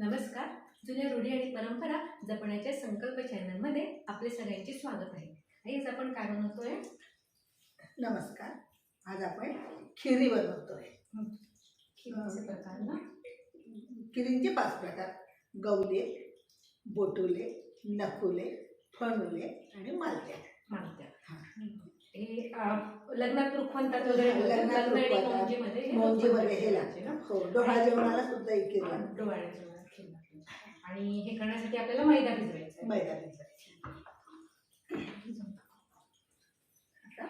नमस्कार जुन्या रूढी आणि परंपरा जपण्याच्या संकल्प चॅनलमध्ये आपले सगळ्यांचे स्वागत आहे आज आपण काय बनवतोय नमस्कार आज आपण खिरी बनवतोय खिरीचे प्रकार ना खिरींचे पाच प्रकार गवले बोटुले नकुले फणुले आणि मालत्या मानत्या हा. लग्नात रुखवंतात वगैरे. लग्नात. मोंजीमध्ये हे लागते हो डोहाळ जेवणाला सुद्धा एक ना. डोहाळ्याच्या. आणि हे करण्यासाठी आपल्याला मैदा भिजवायचा आहे. मैदा भिजवायची. आता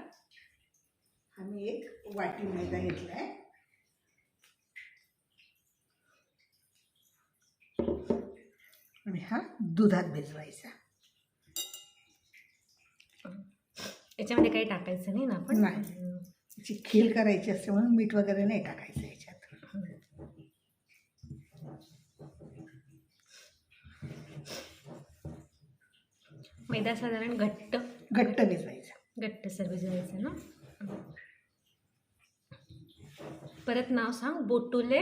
आम्ही एक वाटी मैदा घेतलाय आणि हा दुधात भिजवायचा याच्यामध्ये काही टाकायचं नाही ना आपण नाही. त्याची खीर करायची असते म्हणून मीठ वगैरे नाही टाकायचं मैदा साधारण घट्ट. घट्ट भिजवायचा. घट्ट सर भिजवायचं ना? परत नाव सांग. बोटुले.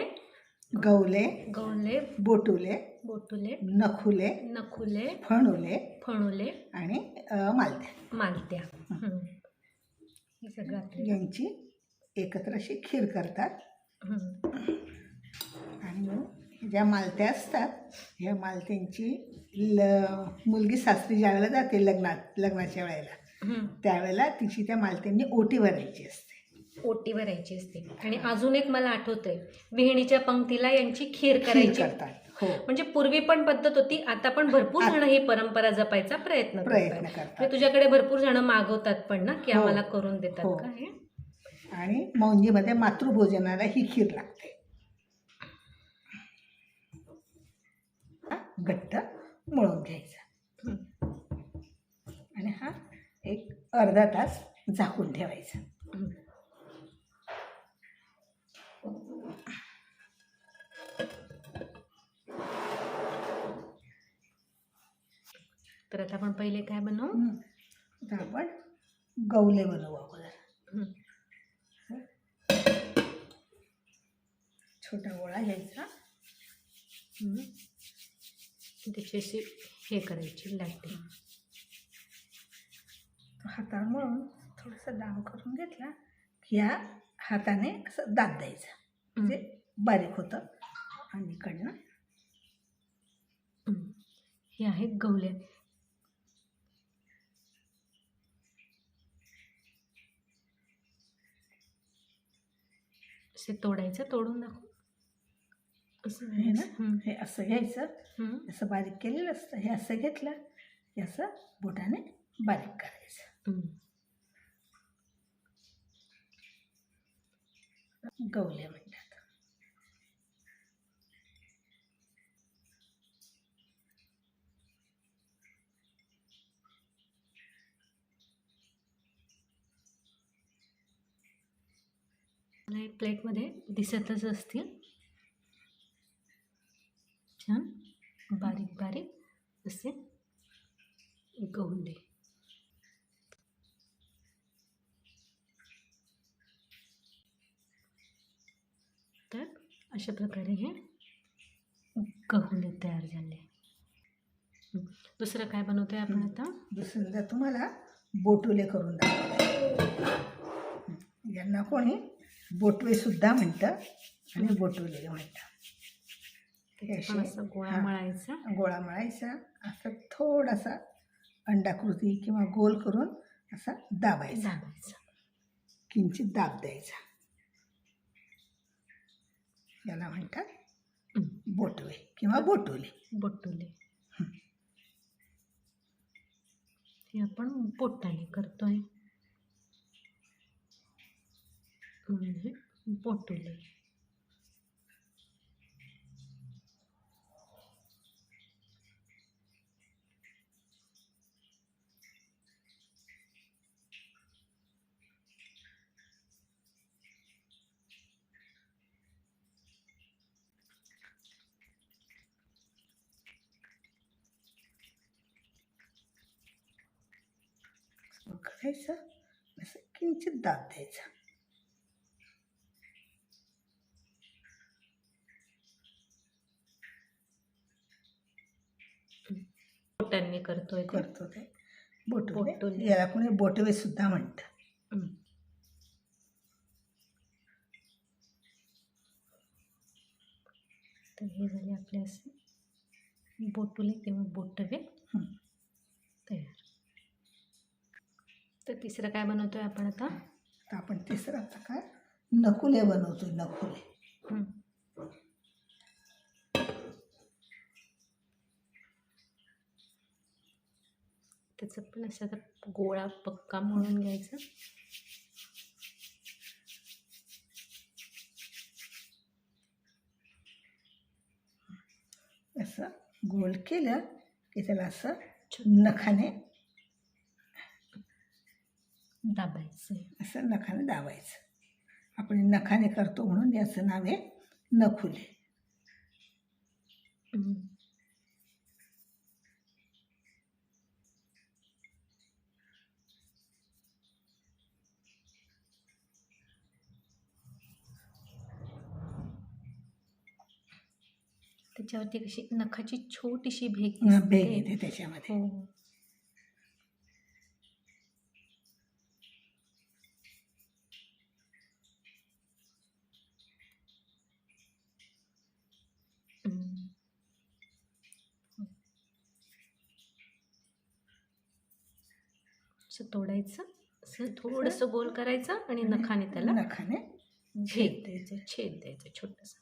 गवले. गवले. बोटुले. बोटुले. नखुले. नखुले. फणुले. फणुले. आणि मालत्या. मालत्या. हे. सगळं यांची एकत्र अशी खीर करतात. आणि मग ज्या मालत्या असतात ह्या मालत्यांची ल मुलगी सासरी ज्या वेळेला जाते लग्नात लग्नाच्या वेळेला. त्यावेळेला तिची त्या मालत्यांनी ओटी भरायची असते. ओटी भरायची असते. आणि अजून एक मला आठवतंय विहिणीच्या पंक्तीला यांची खीर खीर करायची. करतात. हो. म्हणजे पूर्वी पण पद्धत होती आता पण भरपूर जण ही परंपरा जपायचा प्रयत्न प्रयत्न करतात. करतात म्हणजे तुझ्याकडे भरपूर जण मागवतात पण ना की हो. आम्हाला करून देतात हो. का हे आणि मौंजीमध्ये मातृभोजनाला ही खीर लागते. घट्ट मळून घ्यायचा आणि हा एक अर्धा तास झाकून ठेवायचा. तर आता आपण पहिले काय बनवू. आता आपण गवले बनवू अगोदर. छोटा गोळा घ्यायचा. त्याची अशी हे करायची लाटी तो हातावर मळून थोडासा दाम करून घेतला की ह्या हाताने असं दाब द्यायचा. म्हणजे बारीक होतं आणि इकडनं. हे आहेत गवले. असे तोडायचं तोडून दाखव. असं हे ना. हे असं घ्यायचं. असं बारीक केलेलं असतं. हे असं घेतलं की असं बोटाने बारीक करायचं. गवले म्हणतात. प्लेटमध्ये दिसतच असतील. छान बारीक बारीक असे गहुंडे तर अशा प्रकारे हे गहुले तयार झाले. दुसरं काय बनवतो आहे आपण आता? दुसरं तुम्हाला बोटुले करून दाखवले यांना कोणी बोटवे सुद्धा म्हणतं आणि बोटुले म्हणतं त्याचा असे, गोळा. मळायचा. गोळा मळायचा असं थोडासा अंडाकृती किंवा गोल करून असा दाबायचा. दाबायचा. किंचित दाब द्यायचा. याला म्हणतात. बोटवे किंवा बोटुले. बोटुले. हे. आपण बोटाने करतोय. म्हणून हे करायचं असं किंचित दाब द्यायचा बोटांनी करतोय. करतो ते बोटवे बोटुले. याला कोणी बोटवे सुद्धा म्हणतं. तर हे झाले आपले असे बोटुले किंवा बोटवे हं. तयार तर तिसरं काय बनवतोय आपण आता? तर आपण तिसरा प्रकार नकुले बनवतो नकुले. त्याचं पण असं आता गोळा पक्का म्हणून घ्यायचा. असं गोल केलं की त्याला असं नखाने दाबायचं. असं नखाने दाबायचं. आपण नखाने करतो म्हणून याचं नाव आहे नखुले. हं. त्याच्यावरती कशी नखाची छोटीशी भेग दिसते. येते त्याच्यामध्ये हो हम्म. असं तोडायचं असं थोडंसं गोल करायचं आणि नखाने त्याला नखाने भेद द्यायचं छेद द्यायचं छोटंसं.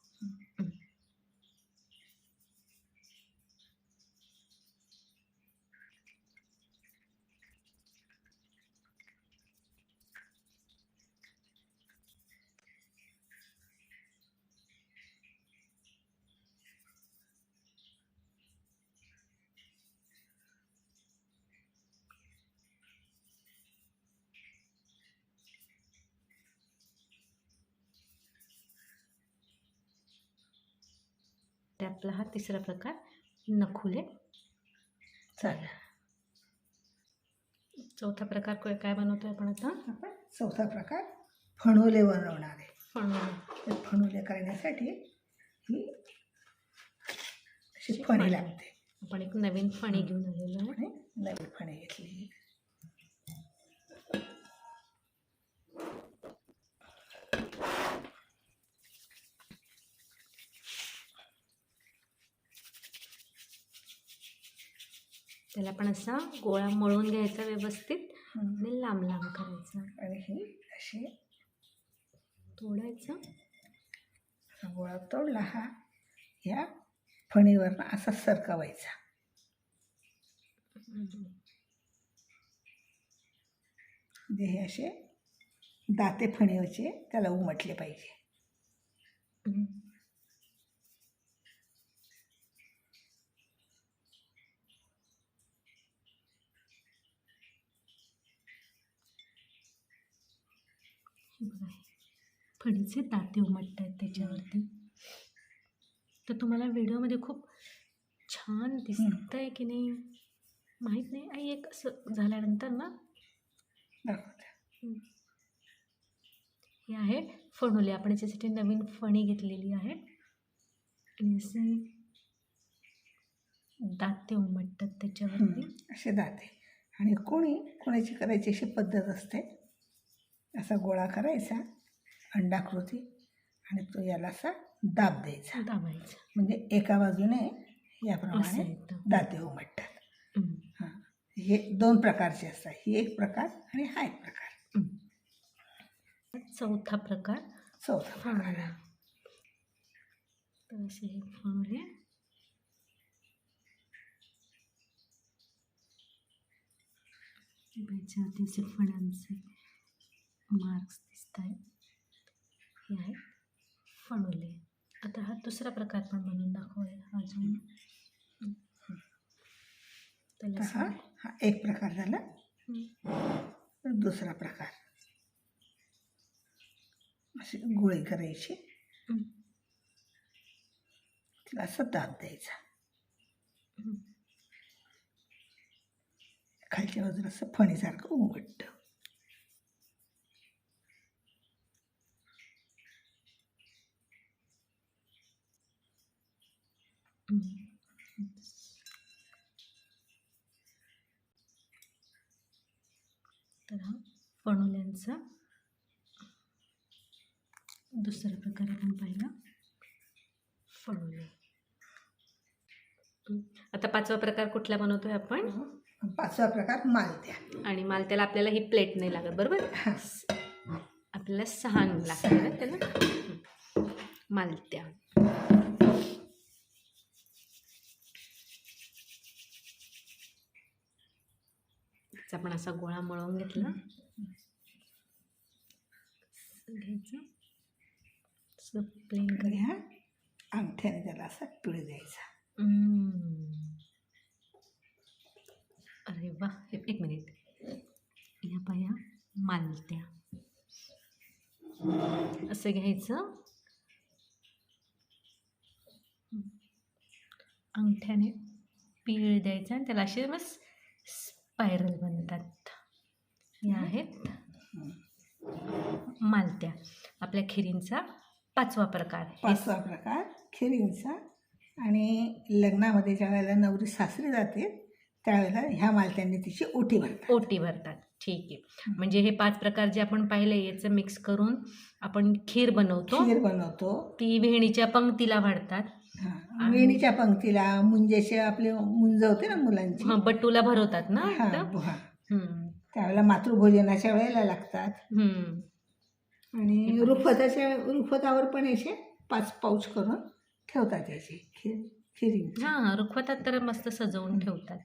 आपला हा तिसरा प्रकार नखुले. चालेल. चौथा प्रकार काय काय बनवतोय आपण आता? आपण चौथा प्रकार फणोले बनवणार आहे. फणोले. फणोले करण्यासाठी ही अशी फणी लागते. आपण एक नवीन फणी घेऊन आलेलो आहे. आणि नवी फणी घेतली. त्याला पण असा गोळा मळून घ्यायचा व्यवस्थित. आणि लांब लांब करायचा. आणि ही अशी तोडायचं. असा गोळा तोडला हा या फणीवरनं असा सरकवायचा. म्हणजे हे असे दाते फणीवरचे त्याला उमटले पाहिजे हम्म. हे बघा हे फणीचे दाते उमटत आहेत त्याच्यावरती. तर तुम्हाला व्हिडिओमध्ये खूप छान दिसत आहे की नाही माहीत नाही. आई एक असं झाल्यानंतर ना? हे आहे फणुले आपण याच्यासाठी नवीन फणी घेतलेली आहे. आणि असे दाते उमटतात त्याच्यावरती. असे दाते. आणि कोणी कोणाची करायची अशी पद्धत असते? असा गोळा करायचा. अंडाकृती आणि तो याला असा दाब द्यायचा. दाबायचं म्हणजे एका बाजूने याप्रमाणे दाते उमटतात. हम्म, हां. हे दोन प्रकारचे असतात. ही एक प्रकार आणि हा एक प्रकार. चौथा प्रकार. चौथा प्रकार. तर असे हे फणांचे मार्क्स दिसत आहेत हे आहे फणुले आता हा दुसरा प्रकार पण बनवून दाखवूया अजून. त्याला हा. हा एक प्रकार झाला. दुसरा प्रकार. अशी गोळी करायची. तिला असं दाब द्यायचा. खालच्या बाजूला असं फणीसारखं उमटतं. तर हा फणुल्यांचा दुसरा प्रकार आपण पाहिला. फणुले. आता पाचवा प्रकार कुठला बनवतोय आपण? हो. पाचवा प्रकार मालत्या. आणि मालत्याला आपल्याला ही प्लेट नाही लागत बरोबर? आपल्याला सहान लागतात त्याला मालत्या. त्याचा आपण असा गोळा मळवून घेतला. घ्यायचं. असं प्लेन हा अंगठ्याने त्याला असा पिळ द्यायचा. अरे वा हे एक मिनिट या पाया मालत्या. असं घ्यायचं. अंगठ्याने पीळ द्यायचा आणि त्याला असे मग स्पायरल बनतात. या आहेत. मालत्या. आपल्या खिरींचा पाचवा प्रकार. पाचवा प्रकार खिरींचा. आणि लग्नामध्ये ज्या वेळेला नवरी सासरी जाते त्यावेळेला ह्या मालत्यांनी तिची ओटी भरतात. ओटी भरतात. ठीक आहे. म्हणजे हे पाच प्रकार जे आपण पाहिले याचं मिक्स करून आपण खीर बनवतो. खीर बनवतो. ती वेणीच्या पंक्तीला वाढतात. हा. वेणीच्या पंक्तीला मुंजेचे आपले मुंज होते ना मुलांची. हं, बट्टूला भरवतात ना हा इथं? त्यावेळेला मातृभोजनाच्या वेळेला लागतात. हं. आणि रुखवताच्या रुखवतावर पण याचे पाच पाऊच करून ठेवतात याचे खीर हा रुखवतात तर मस्त सजवून ठेवतात.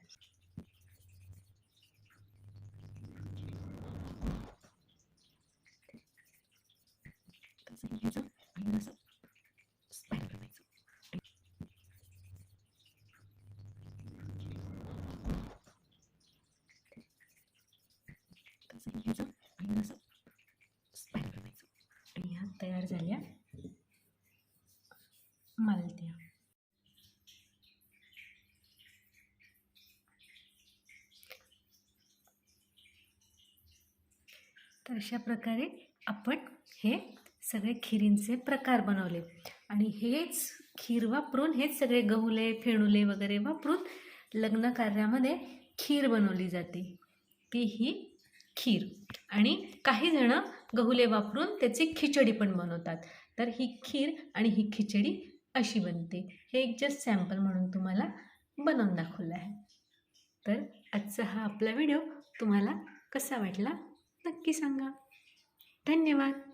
आणि तयार झाल्या. मालत्या तर अशा प्रकारे आपण हे सगळे खिरींचे प्रकार बनवले. आणि हेच खीर वापरून हेच सगळे गहुले फेणुले वगैरे वापरून लग्न कार्यामध्ये खीर बनवली जाते. ती ही खीर. आणि काही जणं गहुले वापरून त्याची खिचडी पण बनवतात. तर ही खीर आणि ही खिचडी अशी बनते. हे एक जस्ट सॅम्पल म्हणून तुम्हाला बनवून दाखवलं आहे. तर आजचा हा आपला व्हिडिओ तुम्हाला कसा वाटला नक्की सांगा. धन्यवाद.